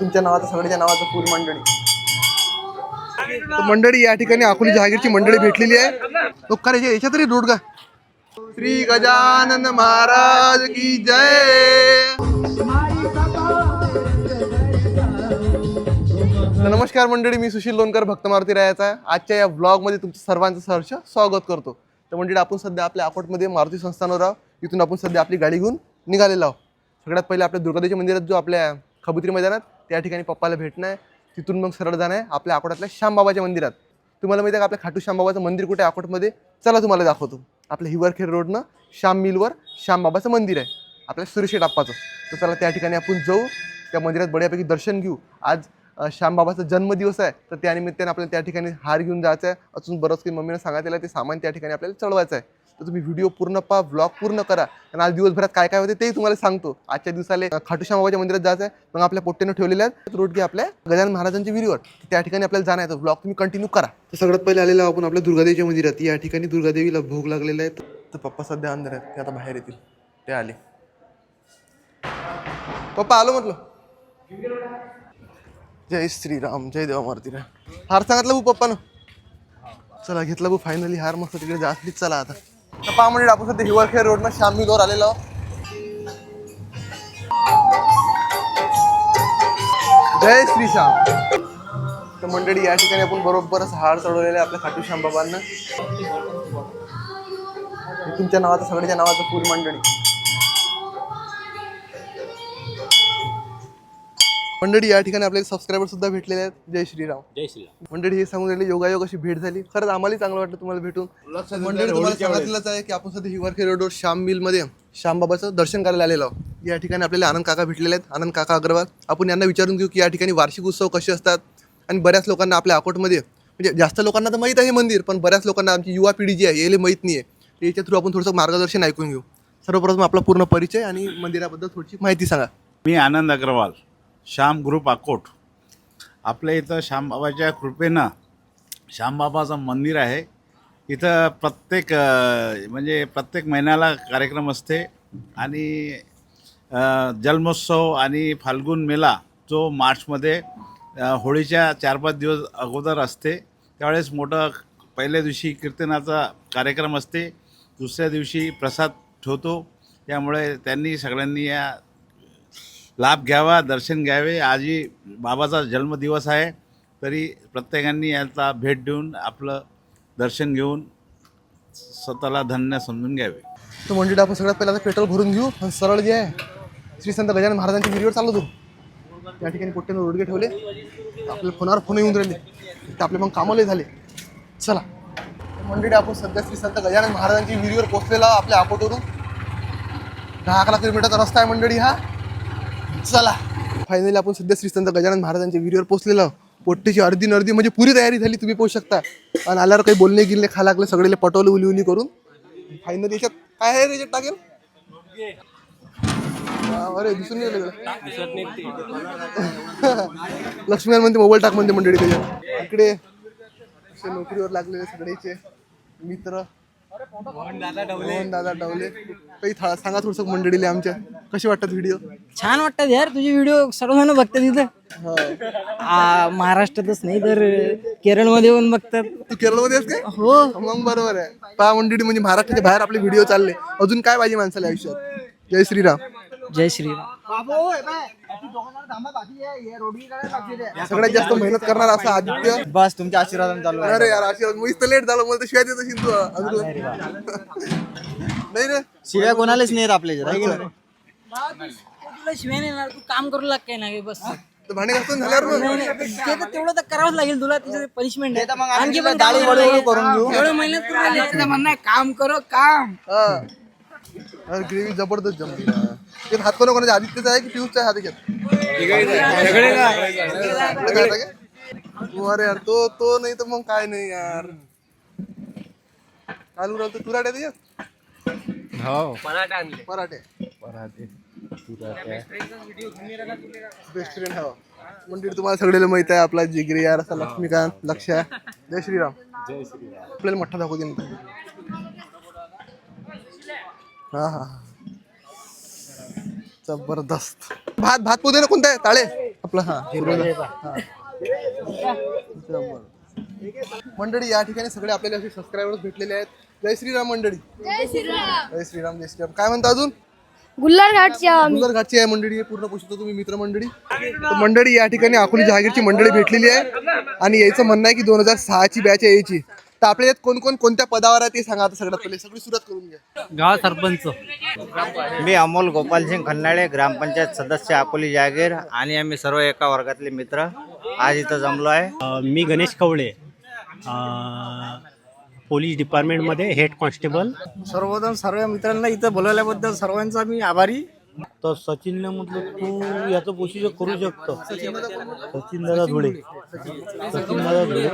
तुमच्या नावाचं सगळ्याच्या नावाचं पूर मंडळी. मंडळी या ठिकाणी अकोली जहागीरची मंडळी भेटलेली आहे. तो का रे याच्या तरी रोड का? श्री गजानन महाराज की जय. नमस्कार मंडळी मी सुशील लोणकर भक्त मारुती रायाचा. आहे आजच्या या ब्लॉगमध्ये तुमचं सर्वांचं सहर्ष स्वागत करतो. तर मंडळी आपण सध्या आपल्या अकोटमध्ये मारुती संस्थानावर आहोत. इथून आपण सध्या आपली गाडी घेऊन निघालेलो आहोत. सगळ्यात पहिले आपल्या दुर्गादेवी मंदिरात जो आपल्या खबुत्री मैदानात. त्या ठिकाणी पप्पाला भेटणं आहे. तिथून मग सरळ जाणं आहे. आपल्या अकोटातल्या श्यामबाबाच्या मंदिरात. तुम्हाला माहिती आहे का आपल्या खाटू श्यामबाबाचं मंदिर कुठे आकोटमध्ये? अकोटमध्ये चला तुम्हाला दाखवतो. आपल्या हिवरखेड रोडनं श्याम मिलवर श्यामबाबाचं मंदिर आहे. आपल्या सुरेशेट आप्पाचं. तर चला त्या ठिकाणी आपण जाऊ. त्या मंदिरात बड्यापैकी दर्शन घेऊ. आज श्यामबाबाचा जन्मदिवस आहे. तर त्यानिमित्ताने आपल्याला त्या ठिकाणी हार घेऊन जायचं आहे. अजून बरंच काही मम्मीनं सांगितलेलं ते सामान त्या ठिकाणी आपल्याला चढवायचं आहे. तर तुम्ही व्हिडिओ पूर्ण पहा ब्लॉग पूर्ण करा. आणि आज दिवसभरात काय काय होते तेही तुम्हाला सांगतो. आजच्या दिवसाला खाटूशा बाबाच्या मंदिरात जायचं आहे मग आपल्या पोट्टेनं ठेवलेल्या आहेत. रोड घे आपल्या गजानन महाराजांच्या विहिरीवर. त्या ठिकाणी आपल्याला जाणं आहे. ब्लॉग तुम्ही कंटिन्यू करा. तर सगळ्यात पहिले आलेला आपण आपल्या दुर्गादेवीच्या मंदिरात. या ठिकाणी दुर्गादेवीला भोग लागलेला आहे. तर पप्पा सध्या अंदर आहेत. ते आता बाहेर येतील. ते आले. पप्पा आलो म्हटलं. जय श्रीराम. जय देवा मारुतीरा हार सांगितलं भाऊ पप्पानं. चला घेतला भाऊ फायनली हार. मस्त तिकडे जास्तीच चला आता. तर पहा म्हणजे आपण सध्या हिवरखेड रोडनं शामीदवर आलेलो जय श्री श्याम. तर मंडळी या ठिकाणी आपण बरोबर हार चढवलेला आहे आपल्या खाटू श्याम बाबांना तुमच्या नावाचं सगळ्याच्या नावाचं पूर मंडळी. मंडळी या ठिकाणी आपल्याला सबस्क्रायबर सुद्धा भेटलेले आहेत. जय श्रीराम. जय श्रीराम. मंडळी हे सांगून राहिले योगायोग अशी भेट झाली. खरंच आम्हालाही चांगलं वाटलं तुम्हाला भेटून. मंडळी तुम्हाला सांगितलंच आहे की आपण सध्या हिवरखेड रोडवर श्याम मिलमध्ये श्यामबाबाचं दर्शन करायला आलेलो आहोत. या ठिकाणी आपल्याला आनंद काका भेटलेले आहेत. आनंद काका अग्रवाल. आपण यांना विचारून घेऊ की या ठिकाणी वार्षिक उत्सव कसे असतात आणि बऱ्याच लोकांना आपल्या अकोटमध्ये म्हणजे जास्त लोकांना तर माहीत आहे हे मंदिर पण बऱ्याच लोकांना आमची युवा पिढी जी आहे याला माहीत नाही आहे याच्या थ्रू आपण थोडंसं मार्गदर्शन ऐकून घेऊ. सर्वप्रथम आपला पूर्ण परिचय आणि मंदिराबद्दल थोडीशी माहिती सांगा. मी आनंद अग्रवाल. श्याम ग्रुप अकोट. आपल्या इथं श्यामबाबाच्या कृपेनं श्यामबाबाचं मंदिर आहे. इथं प्रत्येक म्हणजे प्रत्येक महिन्याला कार्यक्रम असते. आणि जन्मोत्सव आणि फाल्गुन मेला जो मार्चमध्ये होळीच्या चार पाच दिवस अगोदर असते. त्यावेळेस मोठं पहिल्या दिवशी कीर्तनाचा कार्यक्रम असते. दुसऱ्या दिवशी प्रसाद ठेवतो. त्यामुळे त्यांनी सगळ्यांनी या लाभ घ्यावा दर्शन घ्यावे. आजही बाबाचा जन्मदिवस आहे. तरी प्रत्येकाने याचा भेट देऊन आपलं दर्शन घेऊन स्वतःला धन्य समजून घ्यावे. तो मंडळी आपण सगळ्यात पहिला पेट्रोल भरून घेऊ. आणि सरळ जे आहे श्री संत गजानन महाराजांची विहिरीवर चाललो तू. त्या ठिकाणी पोट्ट्यानं रोडगे ठेवले. आपल्या फोनावर फोन येऊन राहिले. तर आपले मग कामाले झाले. चला. मंडळी आपण सध्या श्री संत गजानन महाराजांची विहिरीवर पोहोचलेला आपल्या अकोटवरून. दहा अकरा किलोमीटरचा रस्ता आहे मंडळी हा. चला. फायनली आपण सध्या श्री संत गजानन महाराजांच्या विहिरीवर पोहोचलेलो पोट्टीची अर्धी न म्हणजे पुरी तयारी झाली तुम्ही पोहू शकता. आणि आल्यावर काही बोलणे गिलणे खा लागले सगळे पटवले उली उली करून. फायनली याच्यात काय आहे रे याच्यात टाकेल? अरे दिसून नाही लक्ष्मीनारायण म्हणते मोबाईल टाक म्हणते मंडळी त्याच्यात. इकडे नोकरीवर लागलेले सगळेचे मित्र. मोहन दादा डवले. काही सांगा थोडस मंडळीले आमच्या. कसे वाटतात व्हिडिओ छान वाटतात यार तुझे व्हिडिओ सर्वजण बघतात इथं. हो. आ, महाराष्ट्रातच नाही तर केरळमध्ये पण बघतात. तू केरळमध्ये आहेस काय? हो. मग बरोबर आहे. पहा मंडळी म्हणजे महाराष्ट्राच्या बाहेर आपले व्हिडिओ चालले. अजून काय पाहिजे माणसाला आयुष्यात? जय श्रीराम. जय श्रीराम. सगळ्यात जास्त मेहनत करणार असा आदित्य. बस तुमच्या आशीर्वादाने चालू आहे. अरे यार आशीर्वाद. मग इथं लेट झालं मला तर शिवाय देत असेल तू. अजून नाही रे शिव्या कोणालाच नाही येत आपल्या इथे, है की नाही? तुला शिवाय नाही येणार, तू काम करू लाग काय नाही बस. तर भांडे घासून झाल्यावर मग? नाही, नाही, ते तर तेवढं तर करावंच लागेल तुला त्याचं पनिशमेंट आहे. मग आम्ही आणखी पण वळवळ करायला करून घेऊ. एवढं मेहनत करून राहिले. म्हणणं काम करो काम. हा. अरे ग्रेव्ही जबरदस्त जमली ना. ते हात कोणा कोणाच्या आदित्यचा आहे की पियुषचा हात घेत अरे यार तो तो नाही तर मग काय नाही यार. चालू राहतो तुराटे त्याच्यात पराठे. बेस्ट फ्रेंड हो. मंदिर तुम्हाला सगळ्याला माहीत आहे आपला जिगरी यार असा लक्ष्मीकांत लक्ष जय श्रीराम. जय श्रीराम. आपल्याला मोठा दाखवू दे ना. हा हा हा. जबरदस्त. भात भात पोदे ना कोणता आहे? ताळे. आपलं हा. हा. मंडळी या ठिकाणी सगळे आपल्याला असे सबस्क्रायबर्स भेटलेले आहेत. जय श्रीराम मंडळी. जय श्रीराम. जय श्रीराम जय श्रीराम. काय म्हणता अजून? गुल्हार घाटचे आम्ही. सुंदर घाटची आहे मंडळी हे पूर्ण पोषितो तुम्ही मित्र मंडळी तर मंडळी या ठिकाणी अकोली जहागीरची मंडळी भेटलेली आहे. आणि याचं म्हणणं आहे की दोन हजार सहाची बॅच आहे याची. तर आपल्या यात कोण कोण कोणत्या पदावर आहे ते सांगा आता सगळ्यात पहिले. सगळी सुरुवात करून घ्या. गाव सरपंच. मी अमोल गोपालसिंग खन्नाळे ग्रामपंचायत सदस्य अकोली जागीर आणि आम्ही सर्व एका वर्गातले मित्र. आज इथं जमलो आहे. मी गणेश कवळे अ, पोलीस डिपार्टमेंटमध्ये हेड कॉन्स्टेबल. सर्वजण सर्व मित्रांना इथं बोलवल्याबद्दल सर्वांचा मी आभारी. तर सचिनने म्हटलं तू याचं पोषण करू शकतो. सचिन दादा धुळे. सचिन दादा धुळे.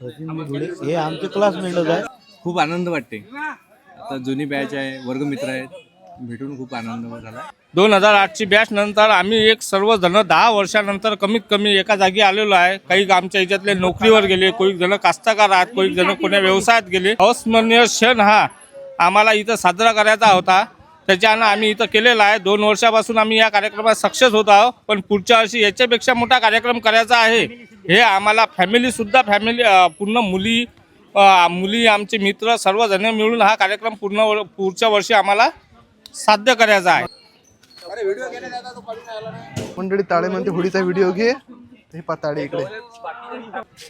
सचिन धुळे. हे आमचे क्लासमेटच आहे खूप आनंद वाटते. आता जुनी बॅच आहे वर्गमित्र आहेत. भेटून खूप आनंद झाला. दोन हजार आठची बॅच नंतर आम्ही एक सर्वजण दहा वर्षानंतर कमीत कमी एका जागी आलेलो आहे. काही आमच्या याच्यातले नोकरीवर गेले कोणी जण कास्तकार आहेत कोणी जण कोण्या व्यवसायात गेले. अस्मरणीय क्षण हा आम्हाला इथं साजरा करायचा होता. त्याच्यानं आम्ही इथं केलेला आहे. दोन वर्षापासून आम्ही या कार्यक्रमात सक्सेस होत आहोत. पण पुढच्या वर्षी याच्यापेक्षा मोठा कार्यक्रम करायचा आहे. हे आम्हाला फॅमिलीसुद्धा फॅमिली पूर्ण मुली मुली आमचे मित्र सर्वजण मिळून हा कार्यक्रम पूर्ण पुढच्या वर्षी आम्हाला साध्य करायचा आहे मंडळी ताळे म्हणते होळीचा व्हिडिओ घे हे पा ताळे इकडे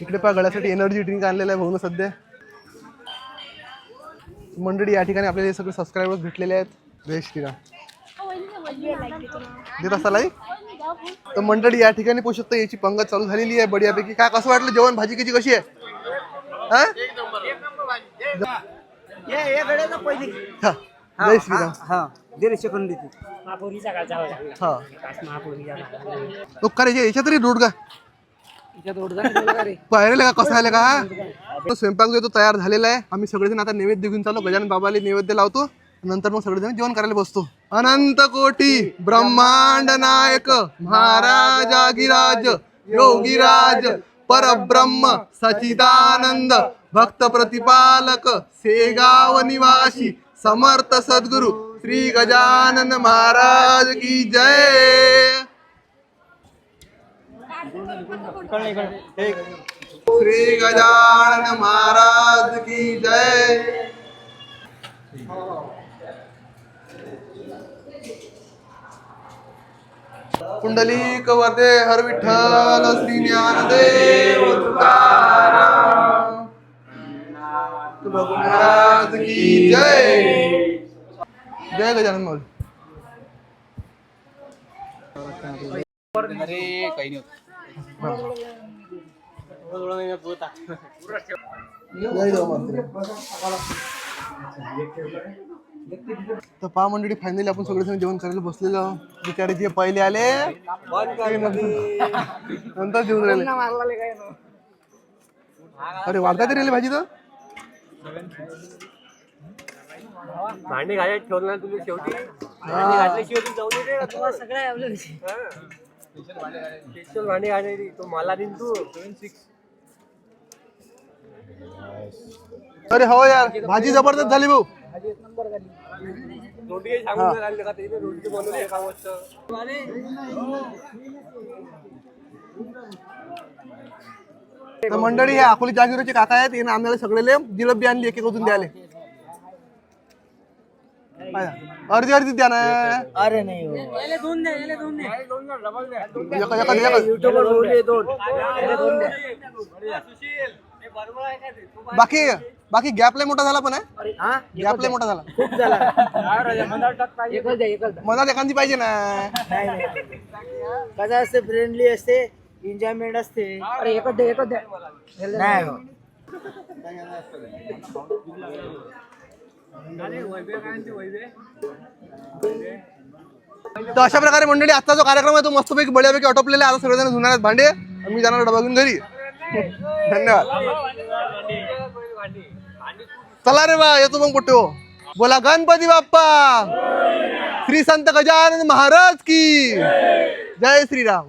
इकडे पा गळ्यासाठी एनर्जी ड्रिंक आणलेलं आहे भाऊ सध्या मंडळी या ठिकाणी आपल्याला हे सगळे सबस्क्रायबर्स भेटलेले आहेत जय श्रीराम देत असाल आई? तर मंडळी या ठिकाणी पोषक तर याची पंगत चालू झालेली आहे बढियापैकी काय कसं वाटलं जेवण भाजी कशी कशी आहे हा? हा. जय श्रीराम. हा. दीडशे कोण देते. हा. तो का रे याच्या तरी रोड का? पाहिलेलं का? कसं आलं का? तो स्वयंपाक जो तो तयार झालेला आहे आम्ही सगळेजण आता नैवेद्य घेऊन चालू गजानन बाबाला नैवेद्य लावतो. नंतर मग सगळेजण जेवण करायला बसतो. अनंत कोटी ब्रह्मांड नायक महाराजागिराज योगीराज परब्रह्म सचिदानंद भक्त प्रतिपालक सेगाव निवासी समर्थ सद्गुरु श्री गजानन महाराज की जय। श्री गजानन महाराज की जय। कुंडलिक वरदे हर विठ्ठल श्री ज्ञानदेव तुकाराम। महाराज की जय। जय गजानन मौली जय देव माते. तर पहा मंडळी फायनली आपण सगळेजण जेवण करायला बसलेलो. बिचारे जे पहिले आले नंतर जेवण राहिले. अरे वाढता तरी राहिले भाजी तर? भांडी घालत ठेवलं तुम्ही शेवटी? स्पेशल भांडी घालायची तो मला दिन तू. अरे हो यार भाजी जबरदस्त झाली भाऊ. रोटी सांगून का? ते रोटी तर मंडळी हे अकोली जागीरचे काका आहेत. याने आम्हाला सगळेले जिलेबी आणली एक एक अजून द्याले. अर्धी अर्धी द्या ना. अरे नाही हो. एका- एका- एका- बाकी बाकी गॅप लय मोठा झाला पण आहे गॅप लय मोठा झाला. एकच द्या एकच द्या. मनात एखादी पाहिजे ना. कसं असते फ्रेंडली असते. एन्जॉयमेंट असते. अरे एकच द्या एकच नाही हो. तर अशा प्रकारे मंडळी आजचा जो कार्यक्रम आहे तो मस्तपैकी बढ्यापैकी आटोपलेला आहे. आता सगळेजण धुणार आहेत. भांडे आणि मी जाणार डबा घेऊन घरी. धन्यवाद. चला रे बा येतो मग पोट्यो बोला गणपती बाप्पा. श्री संत गजानन महाराज की. जय श्रीराम.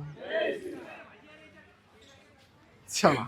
चला